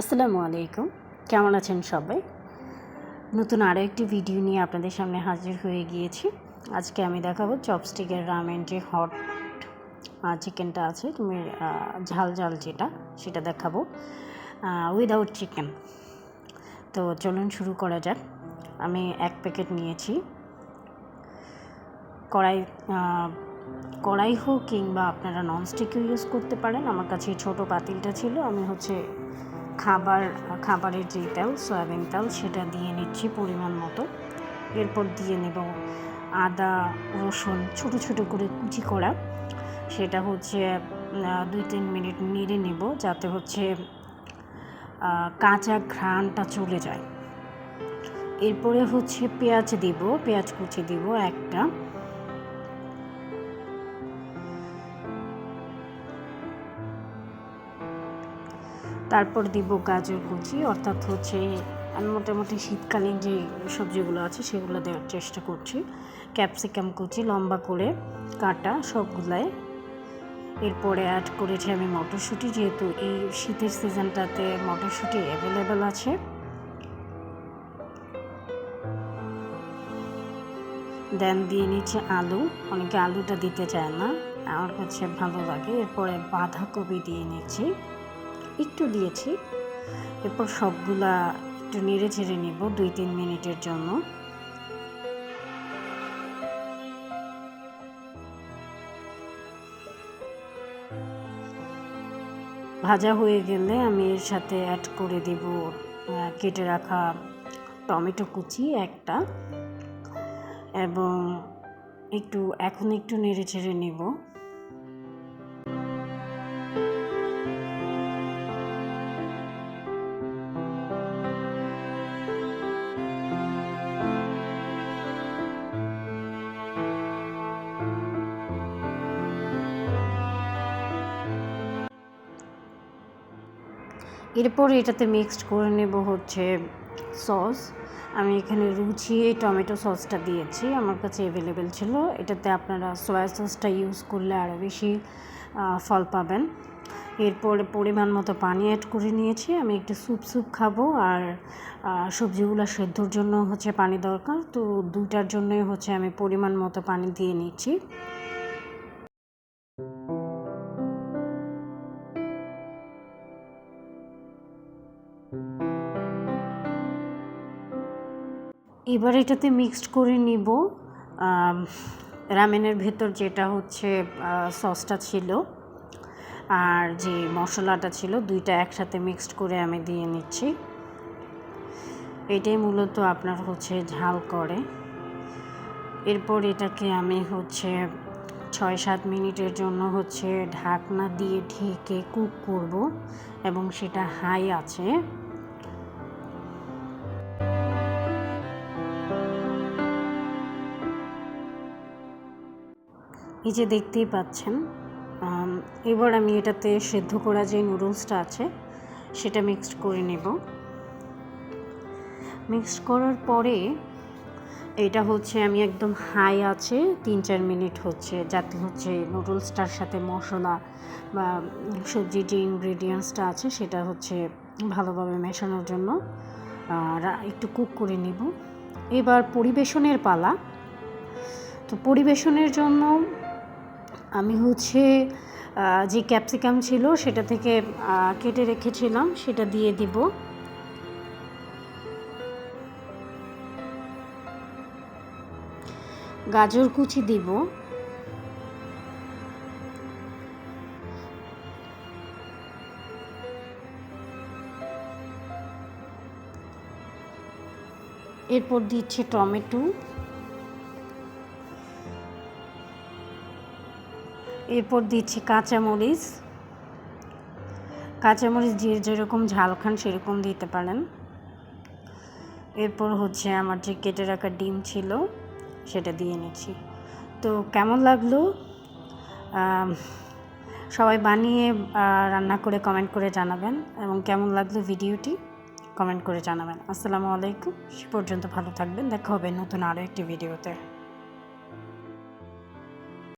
আসসালামু আলাইকুম। কেমন আছেন সবাই? নতুন আরও একটি ভিডিও নিয়ে আপনাদের সামনে হাজির হয়ে গিয়েছি। আজকে আমি দেখাবো চপস্টিকের রামেন যে হট চিকেনটা আছে। তুমি ঝাল ঝাল যেটা, সেটা দেখাবো। উইদাউট চিকেন তো চলুন শুরু করা যাক। আমি এক প্যাকেট নিয়েছি। কড়াই কড়াই হোক কিংবা আপনারা ননস্টিকও ইউজ করতে পারেন। আমার কাছে ছোটো পাতিলটা ছিল। আমি হচ্ছে খাবার, খাবারের যে তেল, সয়াবিন তেল, সেটা দিয়ে নিচ্ছি পরিমাণ মতো। এরপর দিয়ে নেব আদা, রসুন, ছোট ছোট করে কুচি করা। সেটা হচ্ছে দুই তিন মিনিট নেড়ে নেব যাতে হচ্ছে কাঁচা ঘ্রাণটা চলে যায়। এরপরে হচ্ছে পেঁয়াজ দিব, পেঁয়াজ কুচি দিব একটা। তারপর দিব গাজর কুচি, অর্থাৎ হচ্ছে আমি মোটামুটি শীতকালীন যে সবজিগুলো আছে সেগুলো দেওয়ার চেষ্টা করছি। ক্যাপসিকাম কুচি, লম্বা করে কাটা সবগুলাই। এরপরে অ্যাড করেছি আমি মটরশুঁটি, যেহেতু এই শীতের সিজনটাতে মটরশুঁটি অ্যাভেলেবেল আছে। দেন দিয়ে নিচ্ছে আলু, অনেকে আলুটা দিতে চায় না, আমার কাছে ভালো লাগে। এরপরে বাঁধাকপি দিয়ে নিচ্ছি। একটু দিয়েছি। এরপর সবগুলা একটু নেড়ে ছেড়ে নেব দুই তিন মিনিটের জন্য। ভাজা হয়ে গেলে আমি এর সাথে অ্যাড করে দেব কেটে রাখা টমেটো কুচি একটা। এবং একটু, এখন একটু নেড়ে ছেড়ে নেব। এরপর এটাতে মিক্সড করে নেব হচ্ছে সস আমি এখানে রুচি টমেটো সসটা দিয়েছি, আমার কাছে অ্যাভেলেবেল ছিল। এটাতে আপনারা সয়া সসটা ইউজ করলে আরও বেশি ফল পাবেন। এরপরে পরিমাণ মতো পানি অ্যাড করে নিয়েছি। আমি একটু স্যুপ স্যুপ খাব আর সবজিগুলো সেদ্ধর জন্য হচ্ছে পানি দরকার। তো দুইটার জন্যই হচ্ছে আমি পরিমাণ মতো পানি দিয়ে নিচ্ছি। এবার এটাতে মিক্সড করে নিব। রামেনের ভেতর যেটা হচ্ছে সসটা ছিল, আর যে মশলাটা ছিল, দুইটা একসাথে মিক্সড করে আমি দিয়ে নিচ্ছি। এটাই মূলত আপনার হচ্ছে ঝাল করে। এরপর এটাকে আমি হচ্ছে ছয় সাত মিনিটের জন্য হচ্ছে ঢাকনা দিয়ে ঢেকে কুক করব, এবং সেটা হাই আছে। এই যে দেখতেই পাচ্ছেন এবার আমি এটাতে সেদ্ধ করা যে নুডলসটা আছে, সেটা মিক্সড করে নেব। মিক্সড করার পরে এটা হচ্ছে আমি একদম হাই আছে, তিন চার মিনিট হচ্ছে, যাতে হচ্ছে নুডলসটার সাথে মশলা বা সবজির যে ইনগ্রেডিয়েন্টসটা আছে, সেটা হচ্ছে ভালোভাবে মেশানোর জন্য একটু কুক করে নেব। এবার পরিবেশনের পালা। তো পরিবেশনের জন্য আমি হচ্ছে যে ক্যাপসিকাম ছিল সেটা থেকে কেটে রেখেছিলাম, সেটা দিয়ে দিব। গাজর কুচি দিব। এরপর দিচ্ছে টমেটো। এরপর দিচ্ছি কাঁচামরিচ। কাঁচামরিচ যে যেরকম ঝাল খান সেরকম দিতে পারেন। এরপর হচ্ছে আমার যে কেটে রাখা ডিম ছিল, সেটা দিয়ে নিচ্ছি। তো কেমন লাগল? সবাই বানিয়ে রান্না করে কমেন্ট করে জানাবেন। এবং কেমন লাগল ভিডিওটি? কমেন্ট করে জানাবেন। আসসালামু আলাইকুম। সে পর্যন্ত ভালো থাকবেন। দেখা হবে নতুন আরও একটি ভিডিওতে।